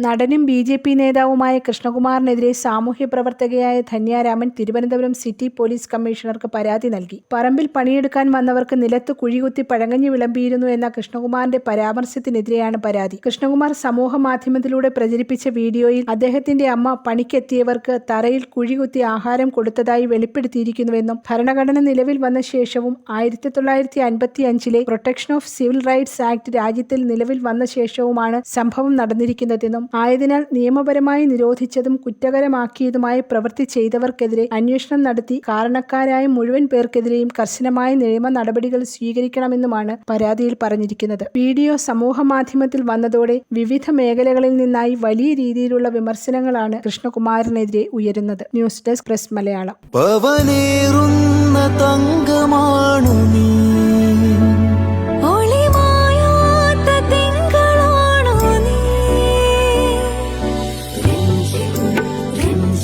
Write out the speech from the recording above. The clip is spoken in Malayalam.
നടനും ബി ജെ പി നേതാവുമായ കൃഷ്ണകുമാറിനെതിരെ സാമൂഹ്യ പ്രവർത്തകയായ ധന്യാരാമൻ തിരുവനന്തപുരം സിറ്റി പോലീസ് കമ്മീഷണർക്ക് പരാതി നൽകി. പറമ്പിൽ പണിയെടുക്കാൻ വന്നവർക്ക് നിലത്ത് കുഴികുത്തി പഴങ്ങഞ്ഞി വിളമ്പിയിരുന്നു എന്ന കൃഷ്ണകുമാറിന്റെ പരാമർശത്തിനെതിരെയാണ് പരാതി. കൃഷ്ണകുമാർ സമൂഹ മാധ്യമത്തിലൂടെ പ്രചരിപ്പിച്ച വീഡിയോയിൽ അദ്ദേഹത്തിന്റെ അമ്മ പണിക്കെത്തിയവർക്ക് തറയിൽ കുഴികുത്തി ആഹാരം കൊടുത്തതായി വെളിപ്പെടുത്തിയിരിക്കുന്നുവെന്നും ഭരണഘടന നിലവിൽ വന്ന ശേഷവും ആയിരത്തി തൊള്ളായിരത്തി അൻപത്തി അഞ്ചിലെ protection of civil rights act രാജ്യത്തിൽ നിലവിൽ വന്ന ശേഷവുമാണ് സംഭവം നടന്നിരിക്കുന്നതെന്നും ആയതിനാൽ നിയമപരമായി നിരോധിച്ചതും കുറ്റകരമാക്കിയതുമായ പ്രവൃത്തി ചെയ്തവർക്കെതിരെ അന്വേഷണം നടത്തി കാരണക്കാരായ മുഴുവൻ പേർക്കെതിരെയും കർശനമായ നിയമ നടപടികൾ സ്വീകരിക്കണമെന്നുമാണ് പരാതിയിൽ പറഞ്ഞിരിക്കുന്നത്. വീഡിയോ സമൂഹ മാധ്യമത്തിൽ വന്നതോടെ വിവിധ മേഖലകളിൽ നിന്നായി വലിയ രീതിയിലുള്ള വിമർശനങ്ങളാണ് കൃഷ്ണകുമാറിനെതിരെ ഉയരുന്നത്. News desk press Malayalam.